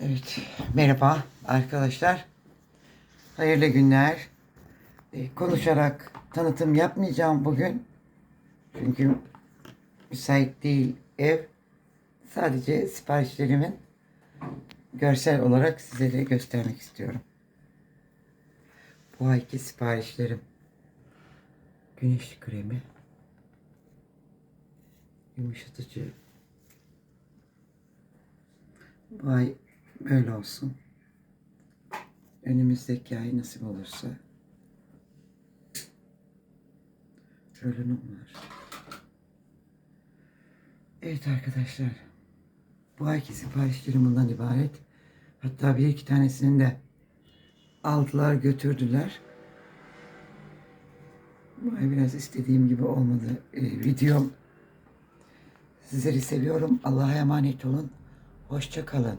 Evet, merhaba arkadaşlar. Hayırlı günler. Ee, konuşarak tanıtım yapmayacağım bugün. Çünkü müsait değil ev. Sadece siparişlerimin görsel olarak size de göstermek istiyorum. Bu ayki siparişlerim. Güneş kremi. Yumuşatıcı. Bu ay böyle olsun. Önümüzdeki ay nasip olursa. Rolünüm var. Evet arkadaşlar. Bu ayki siparişlerim bundan ibaret. Hatta bir iki tanesini de aldılar götürdüler. Bu ay biraz istediğim gibi olmadı. Ee, videom Sizleri seviyorum. Allah'a emanet olun. Hoşça kalın.